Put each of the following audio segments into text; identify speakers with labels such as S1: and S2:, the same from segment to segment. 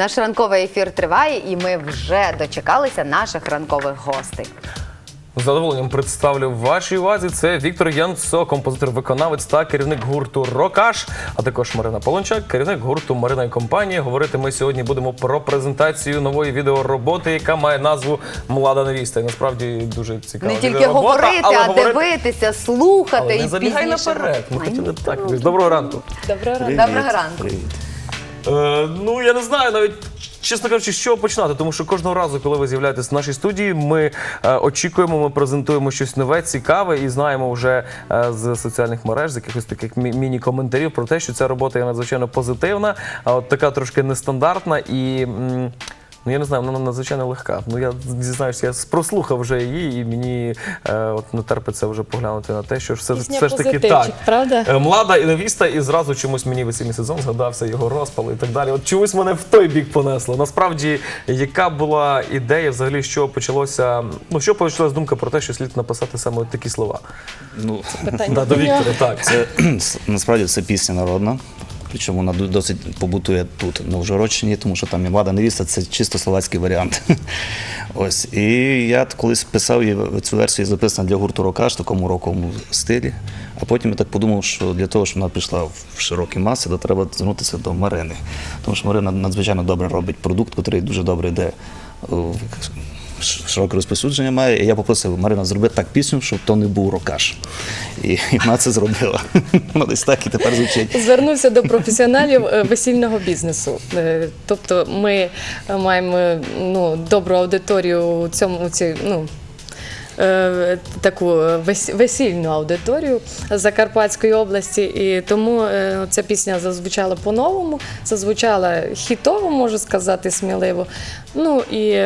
S1: Наш ранковий ефір триває, і ми вже дочекалися наших ранкових гостей.
S2: З задоволенням представлю вашій увазі. Це Віктор Янцо, композитор-виконавець та керівник гурту Рокаш, а також Марина Полончак, керівник гурту Марина і компанії. Говорити ми сьогодні будемо про презентацію нової відеороботи, яка має назву Млада невіста. І насправді дуже цікава
S1: Не тільки говорити,
S2: але
S1: а
S2: говорити-
S1: дивитися, слухати
S2: Але
S1: і
S2: не забігай
S1: пізніше.
S2: наперед. Ми
S1: Ай,
S2: хотіли так. Доброго ранку.
S3: Доброго ранку.
S1: Доброго ранку.
S4: Привіт.
S2: Е, ну я не знаю навіть. Чесно кажучи, з чого починати, тому що кожного разу, коли ви з'являєтесь в нашій студії, ми е, очікуємо, ми презентуємо щось нове, цікаве і знаємо вже е, з соціальних мереж, з якихось таких мі- міні-коментарів про те, що ця робота є надзвичайно позитивна, а от така трошки нестандартна і. м, Ну, я не знаю, вона надзвичайно легка. Ну я зізнаюся, я прослухав вже її, і мені е, от не терпиться вже поглянути на те, що все,
S3: Пісня
S2: все ж таки так.
S3: правда?
S2: Е, Млада і невіста, і зразу чомусь мені весільний сезон згадався його розпал і так далі. От чомусь мене в той бік понесло. Насправді, яка була ідея, взагалі, що почалося? Ну що почалась думка про те, що слід написати саме такі слова?
S4: Ну,
S3: Питання
S2: Да, до
S3: до.
S2: Віктора, так.
S4: це насправді це пісня народна. Причому вона досить побутує тут на Ужгородщині, тому що там і млада невіста це чисто словацький варіант. Ось. І я колись писав цю версію записана для гурту Рокаш в такому роковому стилі. А потім я так подумав, що для того, щоб вона пішла в широкі маси, то треба звернутися до Марини. Тому що Марина надзвичайно добре робить продукт, який дуже добре йде широке розповсюдження має. І я попросив Марина, зроби так пісню, щоб то не був рокаш. І, і вона це зробила. Вона десь так і тепер звучить.
S3: Звернувся до професіоналів е, весільного бізнесу. Е, Тобто ми маємо ну, добру аудиторію у цьому у цій, ну, е, таку весільну аудиторію Закарпатської області. І тому ця пісня зазвучала по-новому, зазвучала хітово, можу сказати, сміливо. Ну і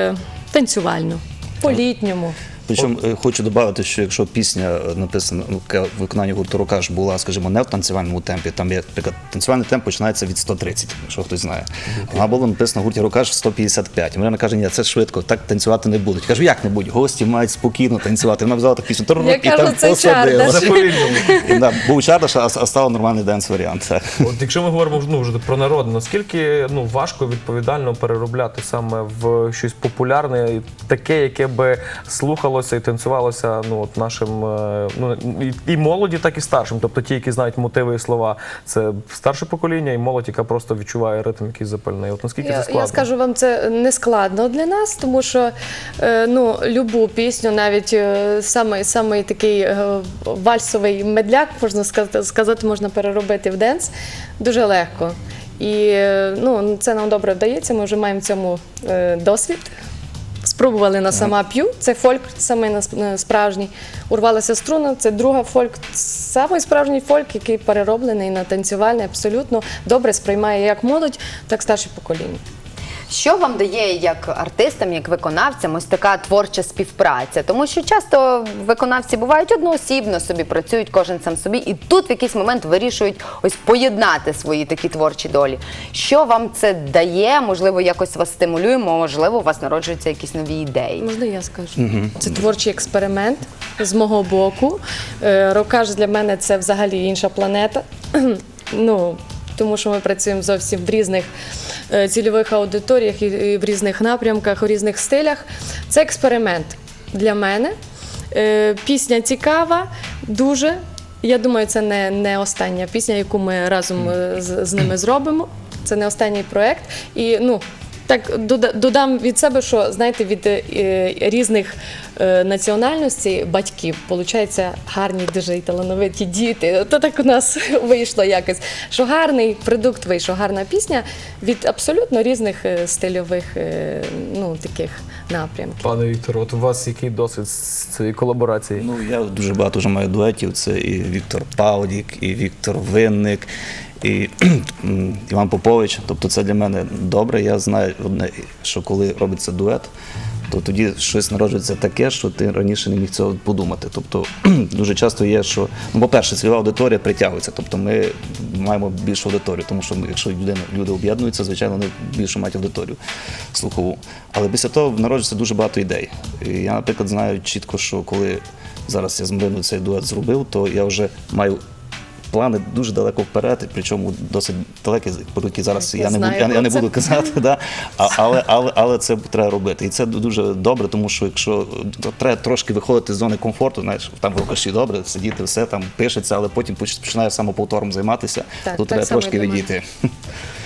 S3: танцювально, по-літньому.
S4: Причому е, хочу додати, що якщо пісня е, написана ну, яка в виконанні гурту Рокаш була, скажімо, не в танцювальному темпі, там є, наприклад, танцювальний темп починається від 130, якщо хтось знає. Вона була написана в гурті Рокаш в 155. І Марина каже, ні, це швидко, так танцювати не будуть. Кажу, як не будуть? Гості мають спокійно танцювати. Вона взяла так пісню «Трррр»
S3: Я
S4: і
S3: кажу,
S4: там
S3: це
S4: посадила.
S3: чардаш.
S4: І, да, Був чардаш, а, а став нормальний денс варіант. Так.
S2: От якщо ми говоримо ну, вже про народне, наскільки ну, важко відповідально переробляти саме в щось популярне, таке, яке би слухалося і танцювалося ну, от нашим е, ну, і, і молоді, так і старшим. Тобто ті, які знають мотиви і слова, це старше покоління, і молодь, яка просто відчуває ритм, який запальний. От наскільки це
S3: Я,
S2: складно?
S3: я скажу вам, це не складно для нас, тому що е, ну, любу пісню, навіть е, самий, самий такий вальсовий медляк, можна сказати, можна переробити в денс дуже легко. І ну, це нам добре вдається, ми вже маємо в цьому досвід. Спробували на сама п'ю, це фольк, самий справжній. Урвалася струна, це друга фольк, самий справжній фольк, який перероблений на танцювальний, абсолютно добре сприймає як молодь, так старше покоління.
S1: Що вам дає як артистам, як виконавцям, ось така творча співпраця? Тому що часто виконавці бувають одноосібно собі працюють кожен сам собі, і тут в якийсь момент вирішують ось поєднати свої такі творчі долі. Що вам це дає? Можливо, якось вас стимулює, можливо, у вас народжуються якісь нові ідеї.
S3: Можна я скажу? Це творчий експеримент з мого боку. Е, Рокаж для мене це взагалі інша планета. ну, тому що ми працюємо зовсім в різних цільових аудиторіях і- в різних напрямках, у різних стилях. Це експеримент для мене. Е, Пісня цікава, дуже. Я думаю, це не, не остання пісня, яку ми разом е, з, з ними зробимо. Це не останній проєкт. І ну, так дода- додам від себе, що знаєте, від е, різних е, національностей батьків получаються гарні, дуже і талановиті діти. То так у нас вийшло якось. Що гарний продукт вийшов, гарна пісня від абсолютно різних е, стильових е, ну, таких напрямків.
S2: Пане Вікторе, от у вас який досвід з цієї колаборації?
S4: Ну, я дуже багато вже маю дуетів. Це і Віктор Павлік, і Віктор Винник, і Іван Попович. Тобто це для мене добре. Я знаю одне, що коли робиться дует, то тоді щось народжується таке, що ти раніше не міг цього подумати. Тобто дуже часто є, що ну, по-перше, цільова аудиторія притягується. Тобто ми маємо більшу аудиторію, тому що якщо людина, люди об'єднуються, звичайно, вони більше мають аудиторію слухову. Але після того народжується дуже багато ідей. І я, наприклад, знаю чітко, що коли зараз я з Мариною цей дует зробив, то я вже маю плани дуже далеко вперед, причому досить далекі, про які зараз
S3: Я
S4: я не буду, я, я не буду казати. Да? А, але, але, але це треба робити. І це дуже добре, тому що якщо треба трошки виходити з зони комфорту, знаєш, там в рукаші добре, сидіти, все там пишеться, але потім поч- починаєш самоповтором займатися,
S3: Так,
S4: тут
S3: так
S4: треба трошки відійти.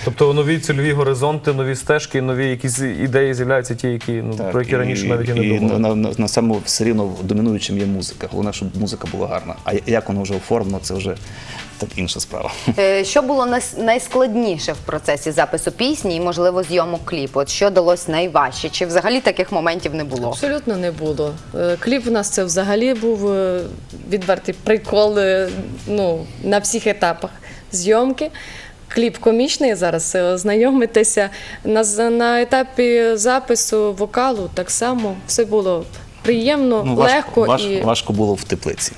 S2: Тобто нові цільові горизонти, нові стежки, нові якісь ідеї з'являються, ті, які ну
S4: Так,
S2: про які раніше навіть і не думали.
S4: На, на, на самому все рівно домінуючим є музика. Головне, щоб музика була гарна. А як воно вже оформлено, це вже так інша справа.
S1: Е, Що було нас- найскладніше в процесі запису пісні і, можливо, зйомок кліпу? От що далось найважче? Чи взагалі таких моментів не було?
S3: Абсолютно не було. Е, Кліп у нас це взагалі був е, відвертий прикол е, ну, на всіх етапах зйомки. Кліп комічний зараз е, ознайомитися. На, з- на етапі запису вокалу так само все було приємно,
S4: Ну, важко,
S3: легко
S4: важ-
S3: і
S4: важко було в теплиці.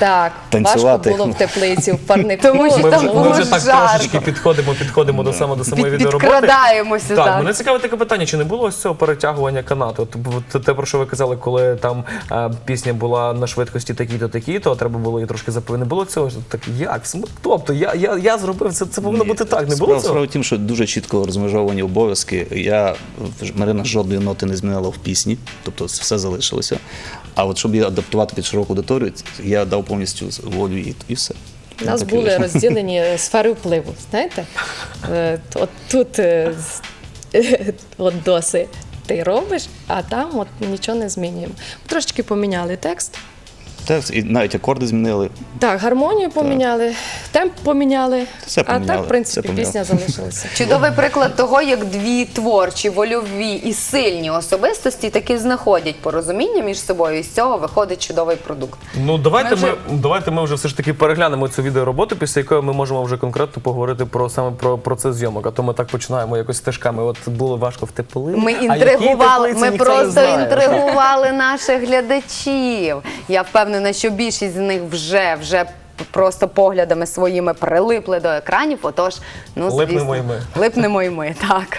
S3: Так,
S4: танцювати.
S3: важко було в теплиці, в парнику.
S1: Тому що
S2: Ми
S1: там
S2: вже,
S1: було
S2: ми вже так
S1: жарко.
S2: трошечки підходимо, підходимо до саме до самої
S1: Під-
S2: відеороботи.
S1: підкрадаємося,
S2: Так,
S1: так.
S2: мене цікаве таке питання: чи не було ось цього перетягування канату? От, от те, про що ви казали, коли там е, пісня була на швидкості такі-то, а треба було її трошки запити. Не було цього? Так як? Тобто я, я, я зробив це, це повинно
S4: Ні,
S2: бути так. Не було
S4: Справа
S2: цього?
S4: в тім, що дуже чітко розмежовані обов'язки. Я Марина жодної ноти не змінила в пісні, тобто все залишилося. А от щоб її адаптувати під широку аудиторію, я дав повністю волю і, і все.
S3: У нас
S4: Так
S3: були розділені сфери впливу. Знаєте, Е, от тут е, от доси ти робиш, а там от нічого не змінюємо. Трошечки поміняли текст.
S4: Текст, і навіть акорди змінили.
S3: Так, гармонію поміняли, темп поміняли,
S4: Все
S3: а
S4: поміняли,
S3: так, в принципі,
S4: все поміняли.
S3: пісня залишилася.
S1: Чудовий приклад того, як дві творчі, вольові і сильні особистості таки знаходять порозуміння між собою, і з цього виходить чудовий продукт.
S2: Ну давайте
S1: Ми
S2: ми,
S1: вже-
S2: давайте ми вже все ж таки переглянемо цю відеороботу, після якої ми можемо вже конкретно поговорити про саме про процес зйомок. А то ми так починаємо якось стежками. От було важко в теплині.
S1: Ми
S2: а які
S1: інтригували,
S2: теплиці,
S1: ми просто інтригували наших глядачів. Я впевнена, що більшість з них вже вже. Просто поглядами своїми прилипли до екранів. Отож, ну звісно,
S2: Липнемо і ми.
S1: Липнемо і ми, так.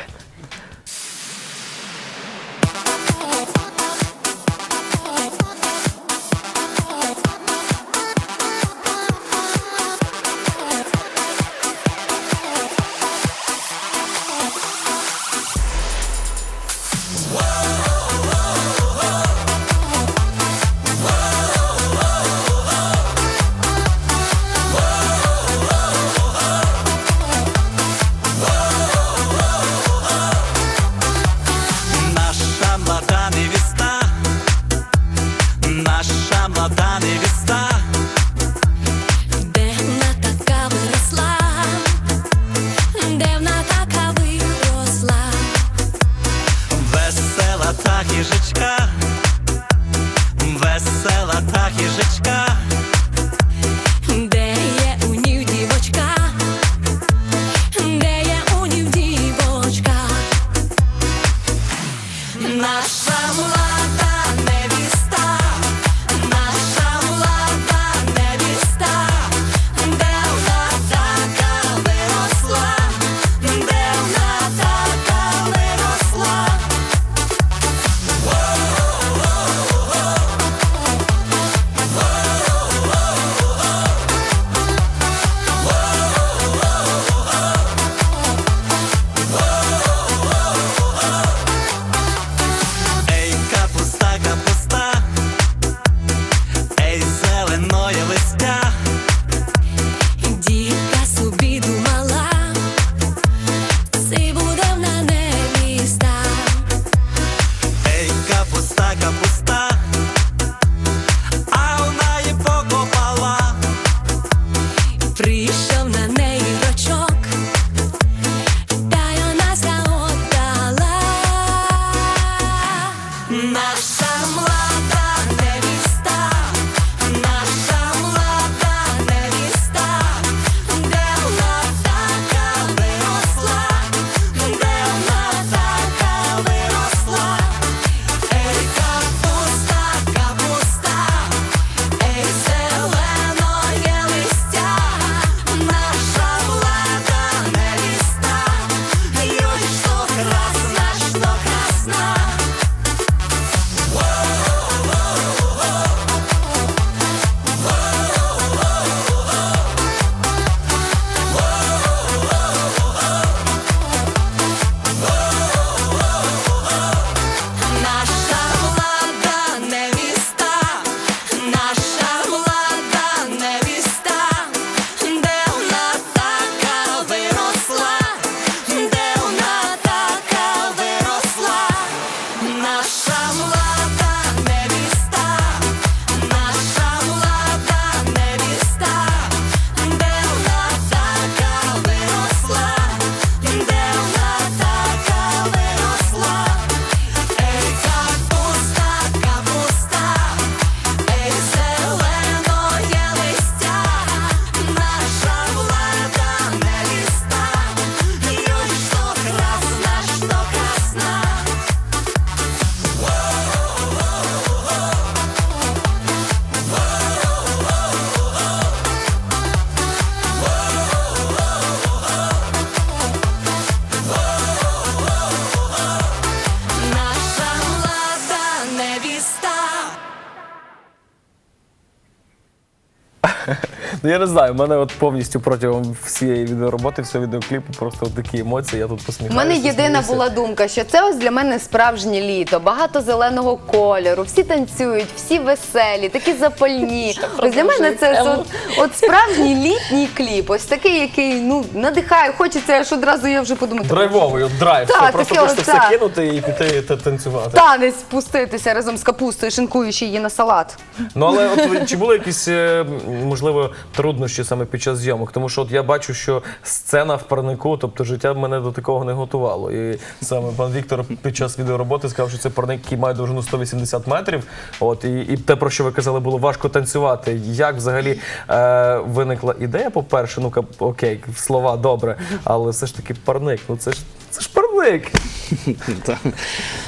S2: Ну я не знаю, в мене от повністю протягом всієї відеороботи, всього відеокліпу, просто от такі емоції. Я тут
S1: У
S2: посміхаюся.
S1: мене єдина
S2: сміюся.
S1: була думка, що це ось для мене справжнє літо, багато зеленого кольору, всі танцюють, всі веселі, такі запальні. Ось для мене це ось от, от справжній літній кліп, ось такий, який ну надихає, хочеться аж одразу я вже подумати.
S2: Драйвовий, от драйв.
S1: Так,
S2: Все, просто
S1: таке от,
S2: все
S1: так.
S2: кинути і піти та танцювати.
S1: Танець спуститися разом з капустою, шинкуючи її на салат.
S2: Ну але от ви- чи були якісь е, можливо труднощі саме під час зйомок? Тому що от я бачу, що сцена в парнику, тобто життя мене до такого не готувало. І саме пан Віктор під час відеороботи сказав, що це парник, який має довжину 180 метрів. От і, і те, про що ви казали, було важко танцювати. Як взагалі е, виникла ідея? По-перше, ну ка- окей, слова добре, але все ж таки парник. Ну це ж це ж парник.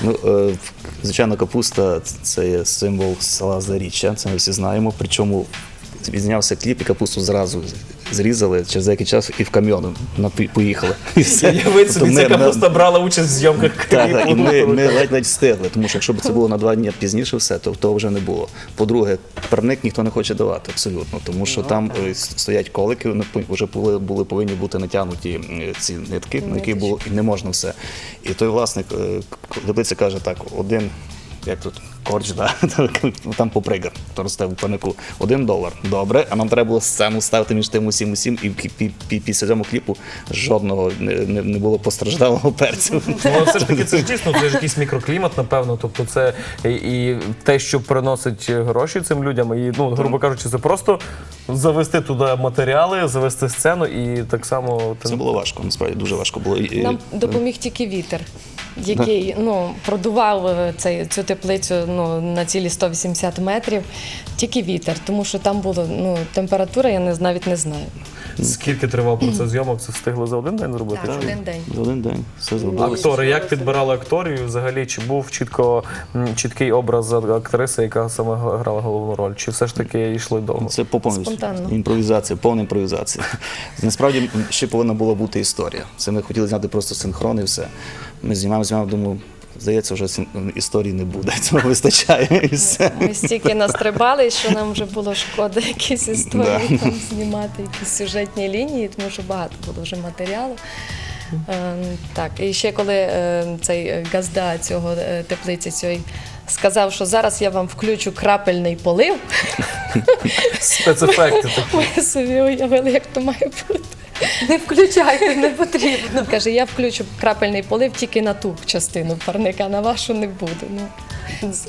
S4: Ну, е, звичайно, капуста це є символ села Заріччя, це ми всі знаємо. Причому відзнявся кліп і капусту зразу зрізали через деякий час і в кам'йон поїхали. І все.
S2: Я
S4: Тобто
S2: собі ця
S4: ми-
S2: капуста брала участь в зйомках
S4: Так, так, і ми, ми ледь ледь встигли, тому що якщо б це було на два дні пізніше все, то того вже не було. По-друге, парник ніхто не хоче давати абсолютно, тому що там е, стоять колики, вони вже були, були повинні бути натягнуті м, ці нитки, на які було і не можна все. І той власник е, каже: так, один. Як тут корч, да? там попригав, то росте в парнику. Один долар. Добре, а нам треба було сцену ставити між тим усім усім, і пі- пі- пі- після цього кліпу жодного не, було постраждалого перцю.
S2: Ну, але все ж таки, це ж дійсно це ж якийсь мікроклімат, напевно. Тобто, це і, і те, що приносить гроші цим людям, і ну, грубо кажучи, це просто завести туди матеріали, завести сцену і так само
S4: Це було важко, насправді дуже важко було.
S3: Нам допоміг тільки вітер, який ну, продував е, цей, цю теплицю ну, на цілі 180 метрів. Тільки вітер, тому що там була ну, температура, я не, навіть не знаю.
S2: скільки тривав процес зйомок, це встигли за один день зробити?
S3: Так,
S2: Чи?
S3: один день.
S4: За один день все зробили.
S2: Актори, як підбирали акторів? Взагалі, чи був чітко чіткий образ актриси, яка саме грала головну роль? Чи все ж таки йшли довго?
S4: Це по повністю
S3: Спонтанно.
S4: імпровізація, повна імпровізація. Насправді ще повинна була бути історія. Це ми хотіли зняти просто синхрон і все. Ми знімаємо, знімаємо, думаю, здається, вже історії не буде. Цього вистачає і все.
S3: Ми стільки настрибали, що нам вже було шкода якісь історії
S4: Да.
S3: там знімати, якісь сюжетні лінії, тому що багато було вже матеріалу. Е, так, і ще коли е, цей е, газда цього теплиці цієї сказав, що зараз я вам включу крапельний полив,
S2: Спецефекти
S3: ми собі уявили, як то має бути.
S1: Не включайте, не потрібно.
S3: Каже, я включу крапельний полив тільки на ту частину парника, на вашу не буду. Ну.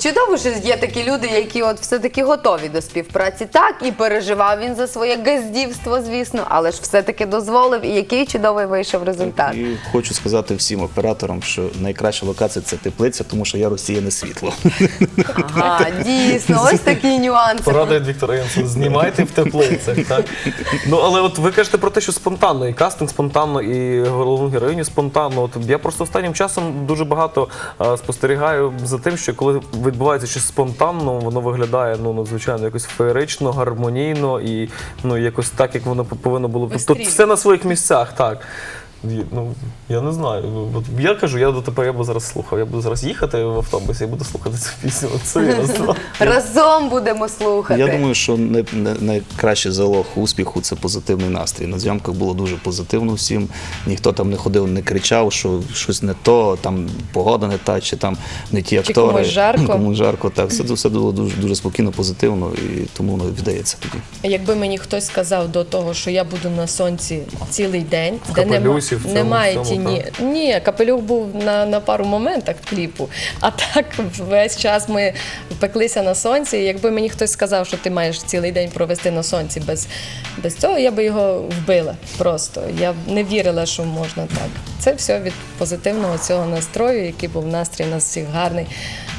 S1: Чудово, що є такі люди, які от все-таки готові до співпраці. Так, і переживав він за своє газдівство, звісно, але ж все-таки дозволив, і який чудовий вийшов результат.
S4: І хочу сказати всім операторам, що найкраща локація це теплиця, тому що я розсіяне світло.
S1: Ага, дійсно, ось такі нюанси.
S2: Порада від Віктора Янсена, знімайте в теплицях, так? Ну, але от ви кажете про те, що спонтанно, і кастинг спонтанно, і головну героїню спонтанно. От я просто останнім часом дуже багато спостерігаю за тим, що коли відбувається щось спонтанно, воно виглядає ну, надзвичайно якось феєрично, гармонійно і ну, якось так, як воно повинно було. Тобто
S3: Вистрілює.
S2: все на своїх місцях, так. Ну, я не знаю. От я кажу, я дотепер я буду зараз слухав. Я буду зараз їхати в автобусі і буду слухати цю пісню. От серйозно.
S1: Разом будемо слухати.
S4: Я думаю, що не, не, найкращий залог успіху це позитивний настрій. На зйомках було дуже позитивно всім. Ніхто там не ходив, не кричав, що щось не то, там погода не та, чи там не ті актори.
S3: комусь жарко.
S4: Комусь жарко. Так, все, все було дуже, дуже спокійно, позитивно, і тому воно віддається тоді.
S3: Якби мені хтось сказав до того, що я буду на сонці цілий день, де нема,
S2: капелюсі, в цьому
S3: немає
S2: всьому,
S3: тіні. Ні, капелюх був на, на пару моментах кліпу. А так весь час ми пеклися на сонці. Якби мені хтось сказав, що ти маєш цілий день провести на сонці без, без цього, я би його вбила просто. Я б не вірила, що можна так. Це все від позитивного цього настрою, який був настрій у нас всіх гарний.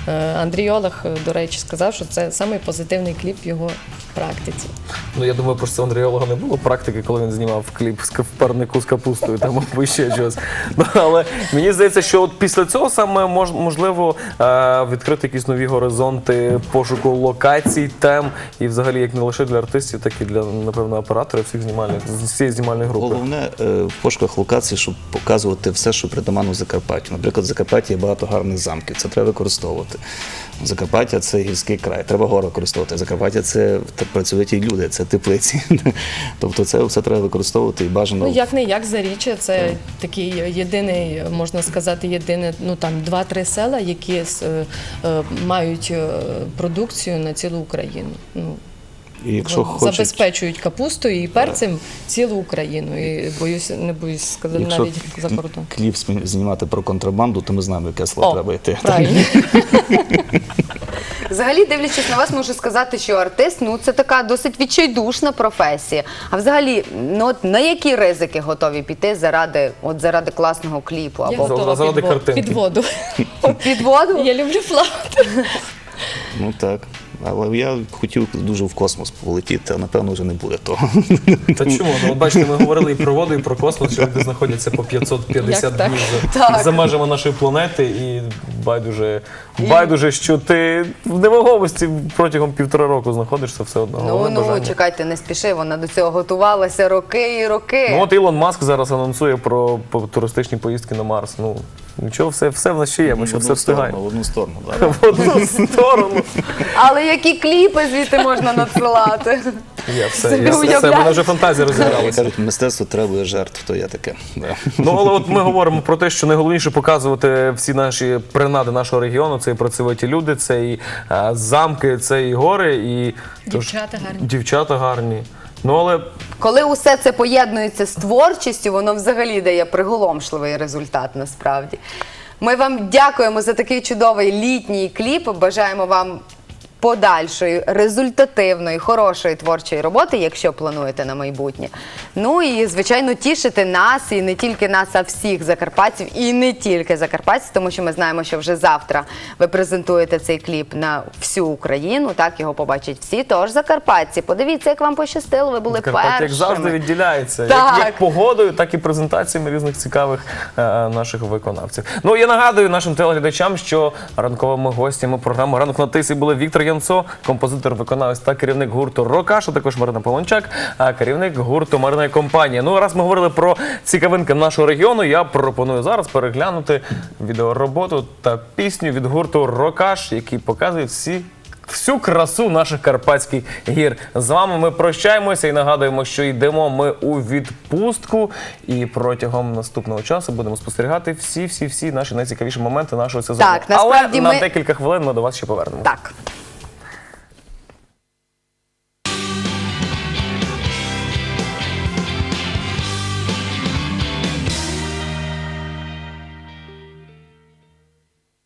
S3: Е, Андрій Олег, е, до речі, сказав, що це самий позитивний кліп його практиці.
S2: Ну я думаю, просто у Андріолога не було практики, коли він знімав кліп з в парнику з капустою там або ще щось. Ну, але мені здається, що от після цього саме мож, можливо е, відкрити якісь нові горизонти пошуку локацій, тем і взагалі як не лише для артистів, так і для напевно операторів всіх знімальних з всієї знімальної групи.
S4: Головне е, в пошуках локацій, щоб показувати все, що притаманно Закарпаттю. Наприклад, в Закарпатті є багато гарних замків, це треба використовувати. Закарпаття це гірський край, треба гори використовувати. Закарпаття це працьовиті люди, це теплиці. тобто це все треба використовувати і бажано.
S3: Ну, як не як заріччя, це такий єдиний, можна сказати, єдине, ну там два-три села, які е, е, мають е, продукцію на цілу Україну. Ну,
S4: і якщо хочуть,
S3: забезпечують капустою і перцем цілу Україну. І боюсь, не боюсь сказати
S4: якщо
S3: навіть за кордон.
S4: кліп знімати про контрабанду, то ми знаємо, яке село
S3: О,
S4: треба йти.
S3: Правильно.
S1: Взагалі, дивлячись на вас, можу сказати, що артист ну це така досить відчайдушна професія. А взагалі, ну от на які ризики готові піти заради от заради класного кліпу
S3: Я
S1: або
S3: готова
S2: заради
S3: під, во-
S2: картинки.
S3: під воду.
S1: під воду?
S3: Я люблю плавати.
S4: Ну так. Але я хотів дуже в космос полетіти, а напевно вже не буде того.
S2: Та чому? Ну, от бачите, ми говорили і про воду, і про космос, що люди знаходяться по 550
S3: Як так?
S2: днів за,
S1: Так.
S2: за межами нашої планети, і байдуже, байдуже, що ти в невагомості протягом півтора року знаходишся все одно.
S1: Ну
S2: Головне
S1: ну
S2: бажання.
S1: чекайте, не спіши. Вона до цього готувалася роки і роки.
S2: Ну от Ілон Маск зараз анонсує про, по- туристичні поїздки на Марс. Ну нічого, все, все в нас ще є, ми ще все встигаємо.
S4: в одну сторону. Да.
S2: В одну сторону.
S1: Але які кліпи звідти можна надсилати?
S2: Я все,
S1: Собі
S2: я все, все,
S1: уявляю.
S2: мене вже фантазія розігралася.
S4: кажуть, мистецтво требує жертв, то я таке. Да.
S2: Ну, але от ми говоримо про те, що найголовніше показувати всі наші принади нашого регіону. Це і працьовиті люди, це і е, замки, це і гори, і
S3: Дівчата гарні.
S2: Дівчата гарні. Ну але
S1: Коли усе це поєднується з творчістю, воно взагалі дає приголомшливий результат насправді. Ми вам дякуємо за такий чудовий літній кліп. Бажаємо вам подальшої результативної, хорошої творчої роботи, якщо плануєте на майбутнє. Ну і звичайно тішити нас і не тільки нас, а всіх закарпатців, і не тільки закарпатців, тому що ми знаємо, що вже завтра ви презентуєте цей кліп на всю Україну. Так його побачать всі. Тож закарпатці, подивіться, як вам пощастило. Ви були першими.
S2: як завжди, відділяється
S1: Так.
S2: як, як погодою, так і презентаціями різних цікавих е, наших виконавців. Ну я нагадую нашим телеглядачам, що ранковими гостями програми Ранок на тисі були Віктор Янцо, композитор, виконавець та керівник гурту Рокаш, а також Марина Полончак, а керівник гурту Марина компанія. Ну, раз ми говорили про цікавинки нашого регіону, я пропоную зараз переглянути відеороботу та пісню від гурту Рокаш, який показує всі всю красу наших карпатських гір. З вами ми прощаємося і нагадуємо, що йдемо ми у відпустку. І протягом наступного часу будемо спостерігати всі, всі, всі наші найцікавіші моменти нашого сезону.
S1: Так,
S2: Але на декілька хвилин ми до вас ще повернемо.
S1: Так.